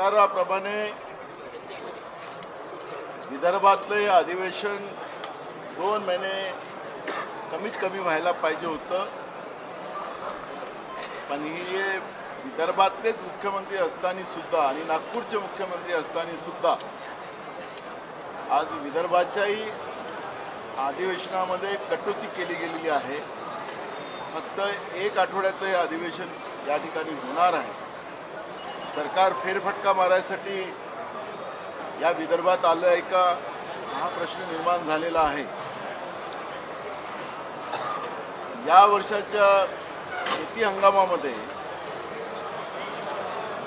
प्रकाराप्रमाणे विदर्भातलं हे अधिवेशन दोन महिने कमीत कमी व्हायला पाहिजे होतं. पण हे विदर्भातलेच मुख्यमंत्री असताना सुद्धा आणि नागपूरचे मुख्यमंत्री असताना सुद्धा आज विदर्भाच्याही अधिवेशनामध्ये कटोती केली गेलेली आहे. फक्त एक आठवड्याचं हे अधिवेशन या ठिकाणी होणार आहे. सरकार फेरफटका मारायसाठी या विदर्भात आलं आहे का? हा प्रश्न निर्माण झालेला आहे. या वर्षाच्या शेती हंगामामध्ये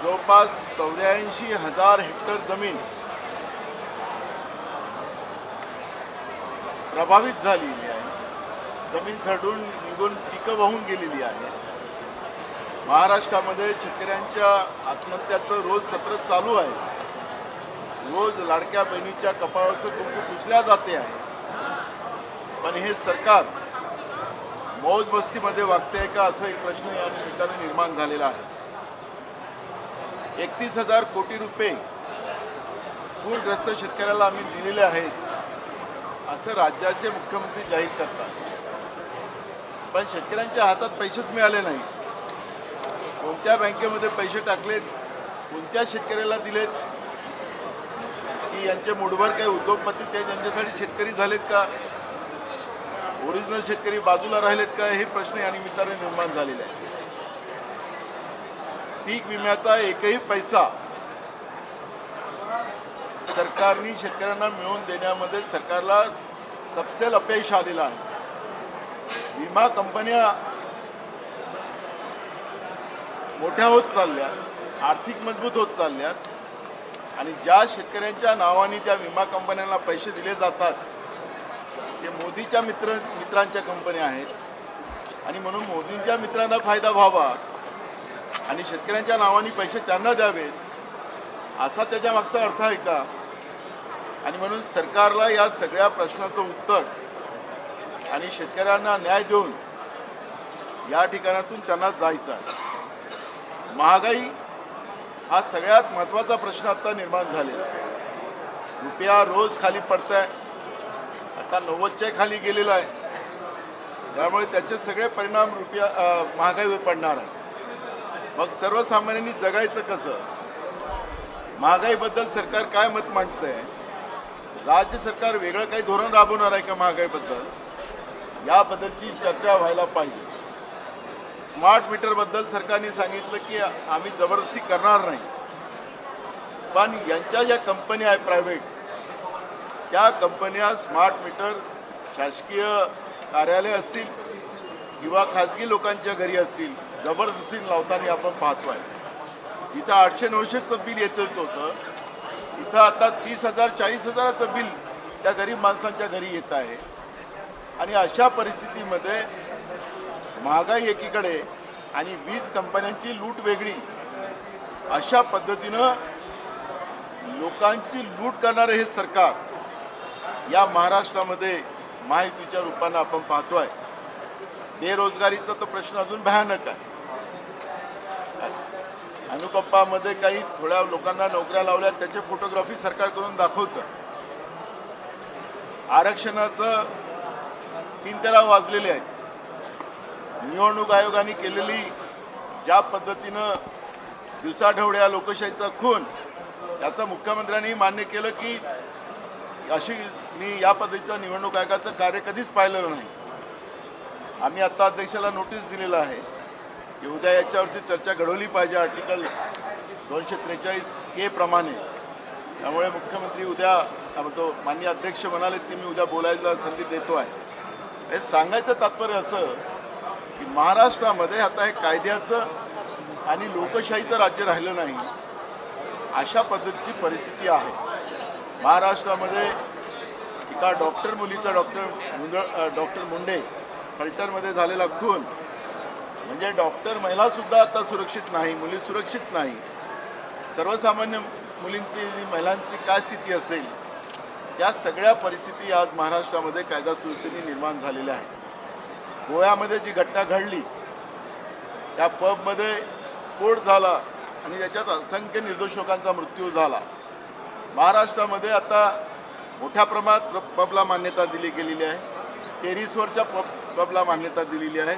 जवळपास चौऱ्याऐंशी हजार हेक्टर जमीन प्रभावित झालेली आहे. जमीन खरडून निघून पिकं वाहून गेलेली आहे. महाराष्ट्रामध्ये शेतकऱ्यांच्या आत्महत्याचं रोज सत्र चालू आहे. रोज लाडक्या बहिणीच्या कपाळाचं कुंकू पुसल्या जाते आहे. पण हे सरकार मौज मस्तीमध्ये वागते आहे का असा एक प्रश्न या निमित्ताने निर्माण झालेला आहे. एकतीस हजार कोटी रुपये पूरग्रस्त शेतकऱ्याला आम्ही दिलेले आहेत असं राज्याचे मुख्यमंत्री जाहीर करतात. पण शेतकऱ्यांच्या हातात पैसेच मिळाले नाही कोणत्या बँकेमध्ये पैसे टाकलेत कोणत्या शेतकऱ्याला दिलेत की यांचे मुठभर काही उद्योगपती ते त्यांच्यासाठी शेतकरी झालेत का? ओरिजिनल शेतकरी बाजूला राहिलेत का? हे प्रश्न या निमित्ताने निर्माण झालेले आहे पीक विम्याचा एकही पैसा सरकारने शेतकऱ्यांना मिळवून देण्यामध्ये सरकारला सबसेल अपयश आलेलं आहे. विमा कंपन्या मोठ्या होत चालल्यात आर्थिक मजबूत होत चालल्यात आणि ज्या शेतकऱ्यांच्या नावाने त्या विमा कंपन्यांना पैसे दिले जातात ते मोदीच्या मित्र मित्रांच्या कंपन्या आहेत. आणि म्हणून मोदींच्या मित्रांना फायदा व्हावा आणि शेतकऱ्यांच्या नावाने पैसे त्यांना द्यावेत असा त्याच्या मागचा अर्थ आहे का? आणि म्हणून सरकारला या सगळ्या प्रश्नाचं उत्तर आणि शेतकऱ्यांना न्याय देऊन या ठिकाणातून त्यांना जायचं आहे. महागाई हा सगळ्यात महत्त्वाचा प्रश्न आता निर्माण झालेला आहे. रुपया रोज खाली पडत आहे आता नव्वदच्या खाली गेलेला आहे. त्यामुळे त्याचे सगळे परिणाम रुपया महागाईवर पडणार आहे. मग सर्वसामान्यांनी जगायचं कसं? महागाईबद्दल सरकार काय मत मांडतंय? राज्य सरकार वेगळं काही धोरण राबवणार आहे का महागाईबद्दल? याबद्दलची चर्चा व्हायला पाहिजे. स्मार्ट मीटरबद्दल सरकारने सांगितलं की आम्ही जबरदस्ती करणार नाही. पण यांच्या ज्या कंपन्या आहेत प्रायव्हेट त्या कंपन्या स्मार्ट मीटर शासकीय कार्यालय असतील किंवा खाजगी लोकांच्या घरी असतील जबरदस्ती लावताना आपण पाहतो आहे. इथं आठशे नऊशेचं बिल येत होतं. इथं आता तीस हजार चाळीस हजाराचं बिल त्या गरीब माणसांच्या घरी येत आहे. आणि अशा परिस्थितीमध्ये महागाई एकीकडे आणि वीज कंपन्यांची लूट वेगळी अशा पद्धतीनं लोकांची लूट करणारे हे सरकार या महाराष्ट्रामध्ये माहितीच्या रूपानं आपण पाहतो आहे बेरोजगारीचा तर प्रश्न अजून भयानक आहे. अनुकंपामध्ये काही थोड्या लोकांना नोकऱ्या लावल्या त्याचे फोटोग्राफी सरकार करून दाखवतं. आरक्षणाचं तीन तेरा वाजलेले आहेत. निवडणूक आयोगाने केलेली ज्या पद्धतीनं दिवसाढवड्या लोकशाहीचा खून याचं मुख्यमंत्र्यांनी मान्य केलं की अशी मी या पद्धतीचं निवडणूक आयोगाचं कार्य कधीच पाहिलेलं नाही. आम्ही आत्ता अध्यक्षाला नोटीस दिलेलं आहे की उद्या याच्यावरची चर्चा घडवली पाहिजे आर्टिकल दोनशे त्रेचाळीस के प्रमाणे. त्यामुळे मुख्यमंत्री उद्या काय म्हणतो माननीय अध्यक्ष म्हणाले की मी उद्या बोलायला संधी देतो आहे. हे सांगायचं तात्पर्य असं की महाराष्ट्रामध्ये आता हे कायद्याचं आणि लोकशाहीचं राज्य राहिलं नाही अशा पद्धतीची परिस्थिती आहे. महाराष्ट्रामध्ये एका डॉक्टर मुलीचा डॉक्टर मुंड डॉक्टर मुंडे फल्टरमध्ये झालेला खून म्हणजे डॉक्टर महिलासुद्धा आता सुरक्षित नाही मुली सुरक्षित नाही. सर्वसामान्य मुलींची महिलांची काय स्थिती असेल या सगळ्या परिस्थिती आज महाराष्ट्रामध्ये कायदा सुव्यवस्थेने निर्माण झालेल्या आहेत. गोव्यामध्ये जी घटना घडली त्या पबमध्ये स्फोट झाला आणि याच्यात असंख्य निर्दोष लोकांचा मृत्यू झाला. महाराष्ट्रामध्ये आता मोठ्या प्रमाणात पबला मान्यता दिली गेलेली आहे. टेरिसवरच्या पब पबला मान्यता दिलेली आहे.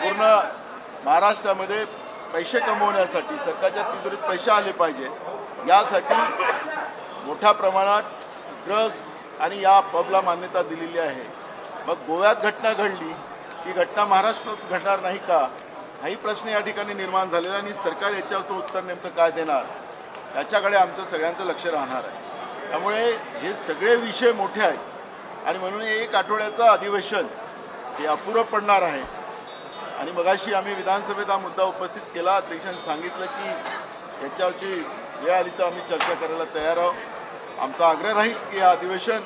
पूर्ण महाराष्ट्रामध्ये पैसे कमवण्यासाठी सरकारच्या तिजोरीत पैसे आले पाहिजे. यासाठी मोठ्या प्रमाणात ड्रग्स आणि या पबला मान्यता दिलेली आहे. मग गोव्यात घटना घडली. ती घटना महाराष्ट्रात घडणार नाही का? हाही प्रश्न या ठिकाणी निर्माण झालेला आणि सरकार याच्यावरचं उत्तर नेमकं काय देणार? त्याच्याकडे आमचं सगळ्यांचं लक्ष राहणार आहे. त्यामुळे हे सगळे विषय मोठे आहेत. आणि म्हणून हे एक आठवड्याचं अधिवेशन हे अपुरं पडणार आहे. आणि मगाशी आम्ही विधानसभेत हा मुद्दा उपस्थित केला. अध्यक्षांनी सांगितलं की याच्यावरची वेळ आली तर आम्ही चर्चा करायला तयार आहोत. आमचा आग्रह राहील की हे अधिवेशन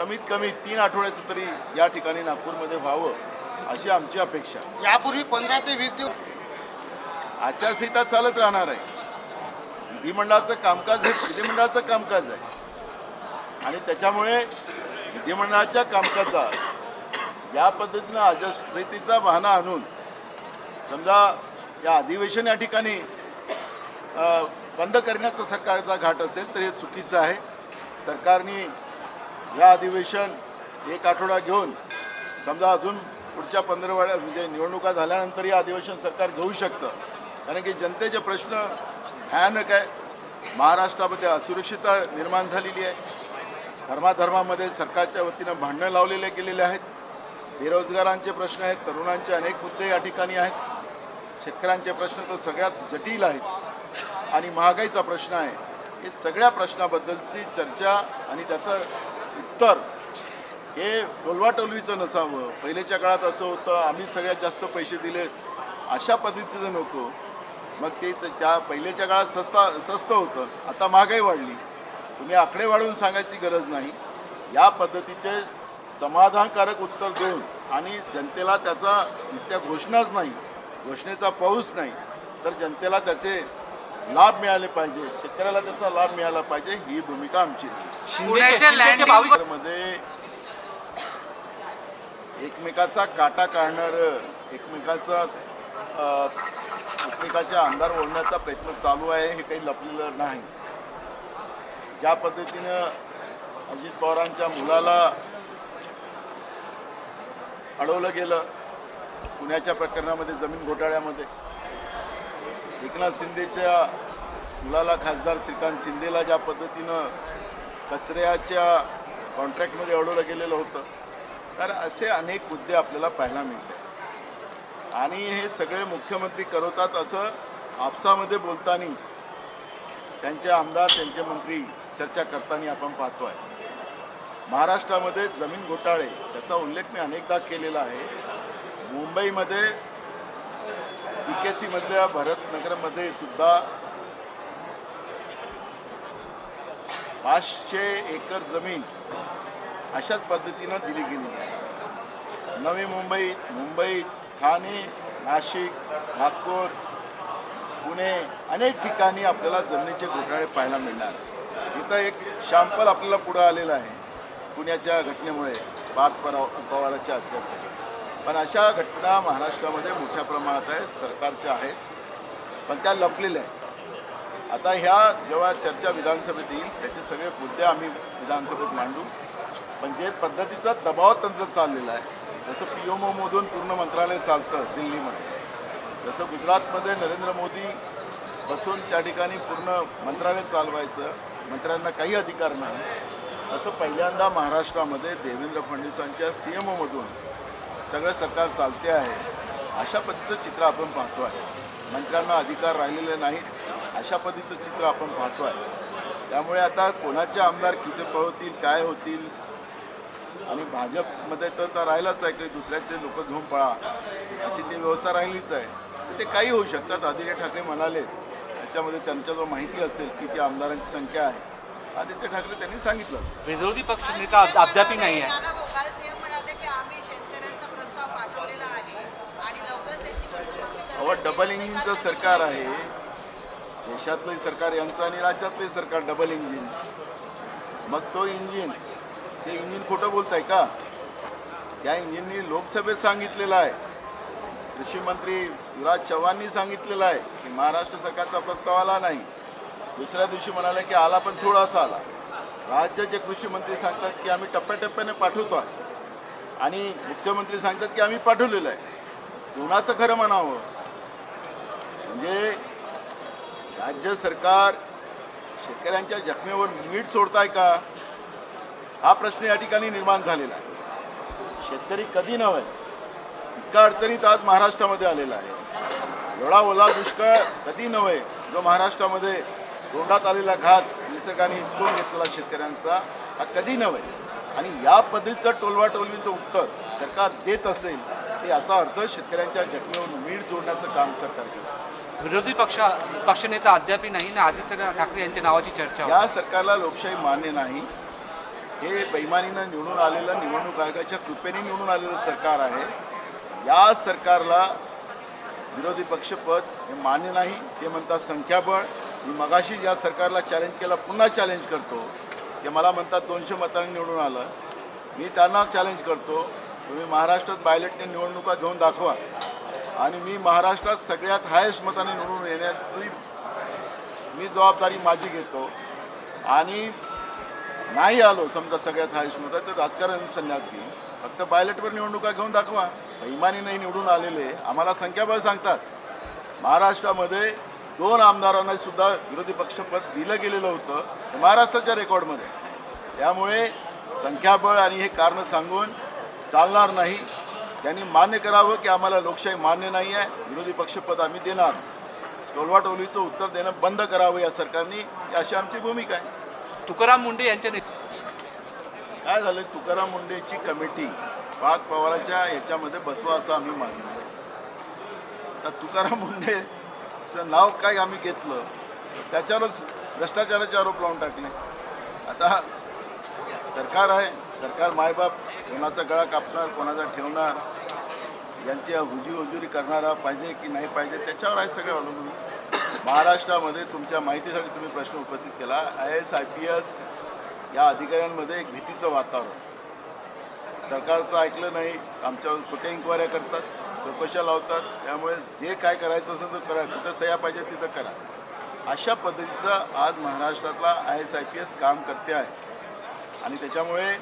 कमीत कमी तीन आठवड्याचं तरी या ठिकाणी नागपूरमध्ये व्हावं अशी आमची अपेक्षा. यापूर्वी पंधरा ते वीस दिवस आचारसंहिता चालत राहणार आहे. विधिमंडळाचं कामकाज हे विधिमंडळाचं कामकाज आहे. आणि त्याच्यामुळे विधिमंडळाच्या कामकाजात या पद्धतीनं आचारसंहितेचा बहाणा आणून समजा या अधिवेशन या ठिकाणी बंद करण्याचा सरकारचा घाट असेल तर हे चुकीचं आहे. सरकारने या अधिवेशन एक आठवडा घेऊन समजा अजून पुढच्या पंधरा म्हणजे निवडणुका झाल्यानंतर हे अधिवेशन सरकार घेऊ शकतं. कारण की जनतेचे प्रश्न भयानक आहे. महाराष्ट्रामध्ये असुरक्षितता निर्माण झालेली आहे. धर्माधर्मामध्ये सरकारच्या वतीनं भांडणं लावलेले गेलेले आहेत. बेरोजगारांचे प्रश्न आहेत तरुणांचे अनेक मुद्दे या ठिकाणी आहेत. शेतकऱ्यांचे प्रश्न तर सगळ्यात जटिल आहेत. आणि महागाईचा प्रश्न आहे. हे सगळ्या प्रश्नाबद्दलची चर्चा आणि त्याचं उत्तर हे टोलवाटोलवीचं नसावं. पहिलेच्या काळात असं होतं आम्ही सगळ्यात जास्त पैसे दिले. अशा पद्धतीचं जर मग ते त्या पहिलेच्या काळात सस्ता स्वस्त होतं. आता महागाई वाढली. तुम्ही आकडे वाढवून सांगायची गरज नाही. या पद्धतीचे समाधानकारक उत्तर देऊन आणि जनतेला त्याचा नुसत्या घोषणाच नाही घोषणेचा पाऊस नाही तर जनतेला त्याचे लाभ मिळाले पाहिजे. शेतकऱ्याला त्याचा लाभ मिळाला पाहिजे. ही भूमिका आमची. मध्ये एकमेकाचा काटा काढणारं एकमेकाचा एकमेकाच्या अंधार ओढण्याचा प्रयत्न चालू आहे हे काही लपलेलं नाही. ज्या पद्धतीनं अजित पवारांच्या मुलाला अडवलं गेलं पुण्याच्या प्रकरणामध्ये जमीन घोटाळ्यामध्ये एकनाथ शिंदेच्या मुलाला खासदार श्रीकांत शिंदेला ज्या पद्धतीनं कचऱ्याच्या कॉन्ट्रॅक्टमध्ये अडवलं गेलेलं होतं तर असे अनेक मुद्दे आपल्याला पाहायला मिळतात. आणि हे सगळे मुख्यमंत्री करवतात असं आपसामध्ये बोलताना त्यांचे आमदार त्यांचे मंत्री चर्चा करताना आपण पाहतो आहे महाराष्ट्रामध्ये जमीन घोटाळे त्याचा उल्लेख मी अनेकदा केलेला आहे. मुंबईमध्ये पी मधल्या भरतनगरमध्ये सुद्धा पाचशे एकर जमीन अशाच पद्धतीनं दिली गेली. नवी मुंबई मुंबई ठाणे नाशिक नागपूर पुणे अनेक ठिकाणी आपल्याला जमिनीचे घोटाळे पाहायला मिळणार. इथं एक शॅम्पल आपल्याला पुढं आलेलं आहे. पुण्याच्या घटनेमुळे पार्थ पराव पवाराच्या हत्येत. पण अशा घटना महाराष्ट्रामध्ये मोठ्या प्रमाणात आहे सरकारच्या आहेत. पण त्या लपलेल्या आहेत. आता ह्या जेव्हा चर्चा विधानसभेत येईल त्याचे सगळे मुद्दे आम्ही विधानसभेत मांडू. पण जे पद्धतीचा दबाव तंत्र चाललेलं आहे जसं पी एम ओमधून पूर्ण मंत्रालय चालतं दिल्लीमध्ये जसं गुजरातमध्ये नरेंद्र मोदी बसून त्या ठिकाणी पूर्ण मंत्रालय चालवायचं मंत्र्यांना काही अधिकार नाही असं पहिल्यांदा महाराष्ट्रामध्ये देवेंद्र फडणवीसांच्या सी एम ओमधून सगळं सरकार चालते आहे. अशा पद्धतीचं चित्र आपण पाहतो आहे. मंत्र्यांना अधिकार राहिलेले नाहीत. अशा पद्धतीचं चित्र आपण पाहतो आहे. त्यामुळे आता कोणाचे आमदार किती पळवतील काय होतील? आणि भाजपमध्ये तर तर राहिलाच आहे की दुसऱ्याचे लोक घेऊन पळा. अशी ती व्यवस्था राहिलीच आहे. तर ते काही होऊ शकतात. आदित्य ठाकरे म्हणाले त्याच्यामध्ये त्यांच्याजवळ माहिती असेल की ती आमदारांची संख्या आहे. आदित्य ठाकरे त्यांनी सांगितलं असेल विरोधी पक्ष नेता अद- अद्यापही नाही आहे अहो. डबल इंजिनचं सरकार आहे. देशातलंही सरकार यांचं आणि राज्यातलंही सरकार डबल इंजिन मग तो इंजिन ते इंजिन खोटं बोलत आहे का? त्या इंजिननी लोकसभेत सांगितलेलं आहे. कृषी मंत्री शिवराज चव्हाणनी सांगितलेलं आहे की महाराष्ट्र सरकारचा प्रस्ताव आला नाही. दुसऱ्या दिवशी म्हणाले की आला पण थोडासा आला. राज्याचे कृषी मंत्री सांगतात की आम्ही टप्प्याटप्प्याने पाठवतो आहे. आणि मुख्यमंत्री सांगतात की आम्ही पाठवलेलं आहे. कोणाचं खरं म्हणावं. म्हणजे राज्य सरकार शेतकऱ्यांच्या जखमेवर मीठ सोडताय का? हा प्रश्न या ठिकाणी निर्माण झालेला आहे. शेतकरी कधी नव्हे इतका अडचणीत आज महाराष्ट्रामध्ये आलेला आहे. एवढा ओला दुष्काळ कधी नव्हे जो महाराष्ट्रामध्ये तोंडात आलेला घास निसर्गाने हिसकून घेतलेला शेतकऱ्यांचा हा कधी नव्हे. आणि या पद्धतीचं टोलवाटोलवीचं उत्तर सरकार देत असेल तर याचा अर्थ शेतकऱ्यांच्या जखमेवर मीठ जोडण्याचं काम सरकार करतं विरोधी पक्ष पक्षनेता अद्यापही नाही ना? आदित्य ठाकरे यांच्या नावाची चर्चा. या सरकारला लोकशाही मान्य नाही. हे बैमानीनं निवडून आलेलं निवडणूक आयोगाच्या कृपेने निवडून आलेलं सरकार आहे. या सरकारला विरोधी पक्षपद हे मान्य नाही. ते म्हणतात संख्याबळ. मी मगाशी या सरकारला चॅलेंज केला पुन्हा चॅलेंज करतो. ते मला म्हणतात दोनशे मतांनी निवडून आलं. मी त्यांना चॅलेंज करतो. तुम्ही महाराष्ट्रात बायलेटने निवडणुका घेऊन दाखवा. आणि मी महाराष्ट्रात सगळ्यात हायस्ट मताने निवडून येण्याची मी जबाबदारी माझी घेतो. आणि नाही आलो समजा सगळ्यात हायस्ट मत तर राजकारण संन्यास घेईन. फक्त बायलेटवर निवडणुका घेऊन दाखवा. इमानी नाही निवडून आलेले. आम्हाला संख्याबळ सांगतात. महाराष्ट्रामध्ये दोन आमदारांना सुद्धा विरोधी पक्षपद दिलं गेलेलं होतं महाराष्ट्राच्या रेकॉर्डमध्ये. त्यामुळे संख्याबळ आणि हे कारण सांगून चालणार नाही. त्यांनी मान्य करावं की आम्हाला लोकशाही मान्य नाही आहे. विरोधी पक्षपद आम्ही देणार. टोलवाटोलीचं उत्तर देणं बंद करावं या सरकारने. अशी आमची भूमिका आहे. तुकाराम मुंडे यांच्या काय झालं? तुकाराम मुंडेची कमिटी पार्थ पवाराच्या याच्यामध्ये बसवा असं आम्ही मागलो तर तुकाराम मुंडेचं नाव काय आम्ही घेतलं? त्याच्यावरच भ्रष्टाचाराचे आरोप लावून टाकले. आता सरकार आहे. सरकार मायबाप कोणाचा गळा कापणार कोणाचा ठेवणार यांची हुजी हुजुरी करणारा पाहिजे की नाही पाहिजे त्याच्यावर आहे सगळं अवलंबून. महाराष्ट्रामध्ये तुमच्या माहितीसाठी तुम्ही प्रश्न उपस्थित केला. I S I P S या अधिकाऱ्यांमध्ये एक भीतीचं वातावरण. सरकारचं ऐकलं नाही आमच्यावर कुठे इन्क्वायऱ्या करतात चौकशा लावतात त्यामुळे जे काय करायचं असेल तर करा कुठं सह्या पाहिजे तिथं करा. अशा पद्धतीचं आज महाराष्ट्रातला I S I P S काम करते आहे. आणि त्याच्यामुळे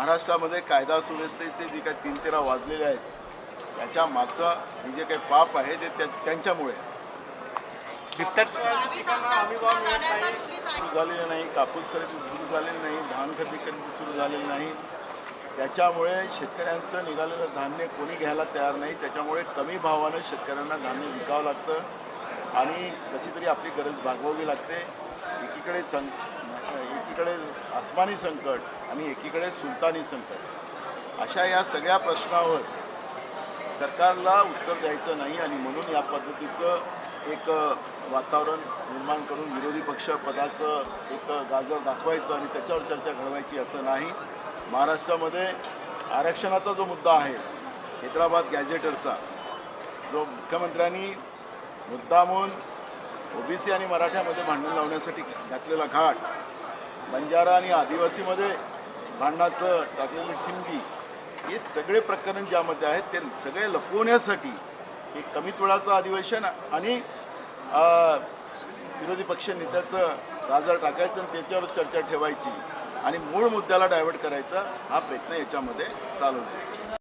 महाराष्ट्रामध्ये कायदा सुव्यवस्थेचे जे काही तीन तेरा वाजलेले आहेत त्याच्या मागचं हे जे काही पाप आहे ते त्या त्यांच्यामुळे. सुरू झालेलं नाही कापूस खरेदी सुरू झालेली नाही धान खरेदी खरेदी सुरू झालेली नाही त्याच्यामुळे शेतकऱ्यांचं निघालेलं धान्य कोणी घ्यायला तयार नाही त्याच्यामुळे कमी भावानं शेतकऱ्यांना धान्य विकावं लागतं आणि कशी तरी आपली गरज भागवावी लागते एकीकडे सं एकीकडे आसमानी संकट आणि एकीकडे सुलतानी संकट. अशा या सगळ्या प्रश्नावर सरकारला उत्तर द्यायचं नाही आणि म्हणून या पद्धतीचं एक वातावरण निर्माण करून विरोधी पक्ष पदाचं एक गाजर दाखवायचं आणि त्याच्यावर चर्चा घडवायची असं नाही. महाराष्ट्रामध्ये आरक्षणाचा जो मुद्दा आहे हैदराबाद गॅझेटरचा जो मुख्यमंत्र्यांनी मुद्दा म्हणून ओबीसी आणि मराठ्यामध्ये भांडण लावण्यासाठी घातलेला घाट बंजारा आणि आदिवासीमध्ये भांडणाचं टाकलेली ठिणगी हे सगळे प्रकरण ज्यामध्ये आहेत ते सगळे लपवण्यासाठी हे कमीत वेळाचं अधिवेशन आणि विरोधी पक्ष नेत्याचं गाजर टाकायचं आणि त्याच्यावर चर्चा ठेवायची आणि मूळ मुद्द्याला डायव्हर्ट करायचा हा प्रयत्न याच्यामध्ये चालू आहे.